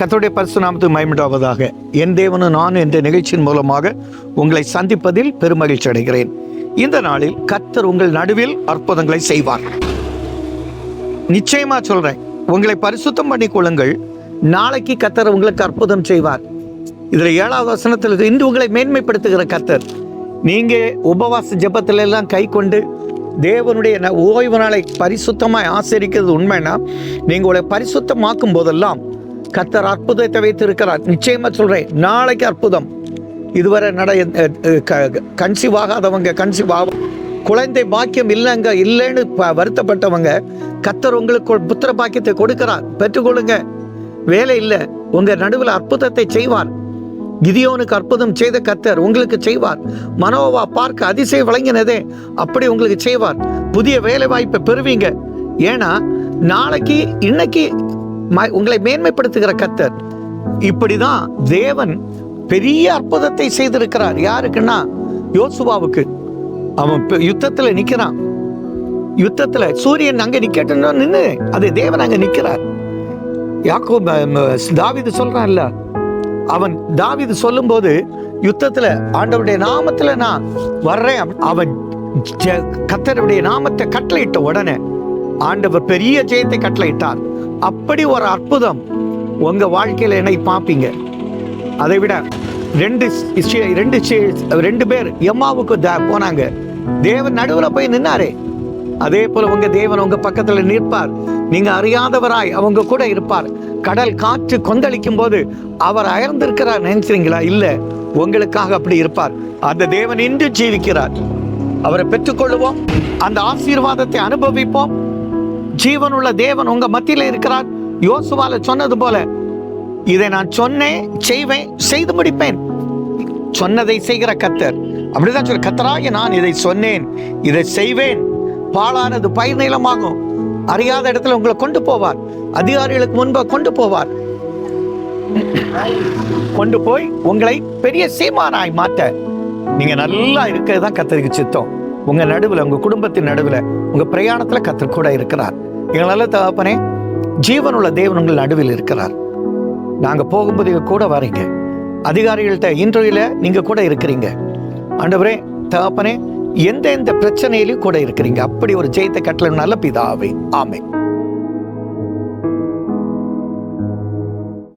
கத்தோடைய பரிசு நாமத்து மயமிடாவதாக என் தேவனும் நான் என்ற நிகழ்ச்சியின் மூலமாக உங்களை சந்திப்பதில் பெருமகிழ்ச்சி அடைகிறேன். இந்த நாளில் கத்தர் உங்கள் நடுவில் அற்புதங்களை செய்வார். நிச்சயமா சொல்றேன் உங்களை பரிசுத்தம் பண்ணி கொள்ளுங்கள். நாளைக்கு கத்தர் உங்களுக்கு அற்புதம் செய்வார். இதில் ஏழாவது வசனத்தில் இருக்கு, இன்று உங்களை மேன்மைப்படுத்துகிற கத்தர் நீங்க உபவாச ஜெபத்துல எல்லாம் கை கொண்டு தேவனுடைய ந- ஓய்வு நாளை பரிசுத்தமாய் ஆசரிக்கிறது உண்மைனா நீங்கள் உங்களை பரிசுத்தமாக்கும் போதெல்லாம் கத்தர் அற்புதத்தை வைத்திருக்கிறார். நிச்சயமா சொல்றேன் நாளைக்கு அற்புதம். இதுவரை நட கன்சீவ் ஆகாதவங்க கன்சீவ் ஆகும் குழந்தை பாக்கியம் இல்லைங்க இல்லைன்னு ப- வருத்தப்பட்டவங்க கத்தர் உங்களுக்கு புத்திர பாக்கியத்தை கொடுக்கிறார். பெற்றுக்கொள்ளுங்க. வேலை இல்லை உங்க நடுவில் அற்புதத்தை செய்வார். கிதியோனுக்கு அற்புதம் செய்த கத்தர் உங்களுக்கு செய்வார். மனோவா பார்க்க அதிசயம் வழங்கினதே அப்படி உங்களுக்கு செய்வார். புதிய வேலை வாய்ப்பை பெறுவீங்க. ஏன்னா நாளைக்கு இன்னைக்கு உங்களை மேன்மைப்படுத்துகிற கத்தர் இப்படிதான் தேவன் பெரிய அற்புதத்தை செய்திருக்கிறார். யாருக்குன்னா யோசுவாவுக்கு. அவன் பெ- யுத்தத்துல நிக்கிறான். யுத்தத்துல சூரியன் அங்க நிக்கட்டும்னு நின்று அது தேவன் அங்க நிக்கிறார். யாக்கோ தாவிது சொல்கிறான்ல அவன் தாவிது சொல்லும்போது யுத்தத்துல ஆண்டவருடைய நாமத்துல நான் வர்றேன். அவன் ஜெ- நாமத்தை கட்டளையிட்ட உடனே ஆண்டவர் பெரிய ஜெயத்தை கட்டளையிட்டார். அப்படி ஒரு அற்புதம் உங்க வாழ்க்கையில என்னை பார்ப்பீங்க அதை விட ரெண்டு ரெண்டு ரெண்டு பேர் எம்மாவுக்கு த- போனாங்க. தேவன் நடுவுல போய் நின்னாரே. அதே போல உங்க தேவன் உங்க பக்கத்துல நிற்பார். நீங்க அறியாதவராய் அவங்க கூட இருப்பார். கடல் காற்று கொந்தளிக்கும் போது அவர் அயர்ந்திருக்கிறார் நினைக்கிறீங்களா? இல்ல உங்களுக்காக அப்படி இருப்பார். அந்த தேவன் இன்று ஜீவிக்கிறார். அவரை பெற்றுக்கொள்வோம் அந்த ஆசீர்வாதத்தை அனுபவிப்போம். ஜீவனுள்ள தேவன் உங்க மத்தியில இருக்கிறார். யோசுவால சொன்னது போல இதை நான் சொன்னேன் செய்வேன் செய்து முடிப்பேன். சொன்னதை செய்கிற கத்தர் அப்படிதான் சொல்ல கத்தராக நான் இதை சொன்னேன் இதை செய்வேன். பாழானது பயிர் நிலமாகும். அறியாத இடத்துல உங்களை கொண்டு போவார். அதிகாரிகளுக்கு முன்பு கொண்டு போவார். கொண்டு போய் உங்களை பெரிய சீமானாய் மாற்ற. நீங்க நல்லா இருக்கிறது தான் கத்தருக்கு சித்தம். உங்க நடுவில் உங்க குடும்பத்தின் நடுவில் உங்க பிரயாணத்துல கத்தர் கூட இருக்கிறார். எங்களால தகப்பனே ஜீவனுள்ள தேவன் உங்கள் நடுவில் இருக்கிறார். நாங்க போகும்போது கூட வரீங்க. அதிகாரிகள்கிட்ட இன்டர்வியூல நீங்க கூட இருக்கிறீங்க. ஆண்டவரே தகப்பனே எந்த எந்த பிரச்சனையிலையும் கூட இருக்கிறீங்க. அப்படி ஒரு ஜெயத்தை கட்டல நல்ல பிதாவே. ஆமை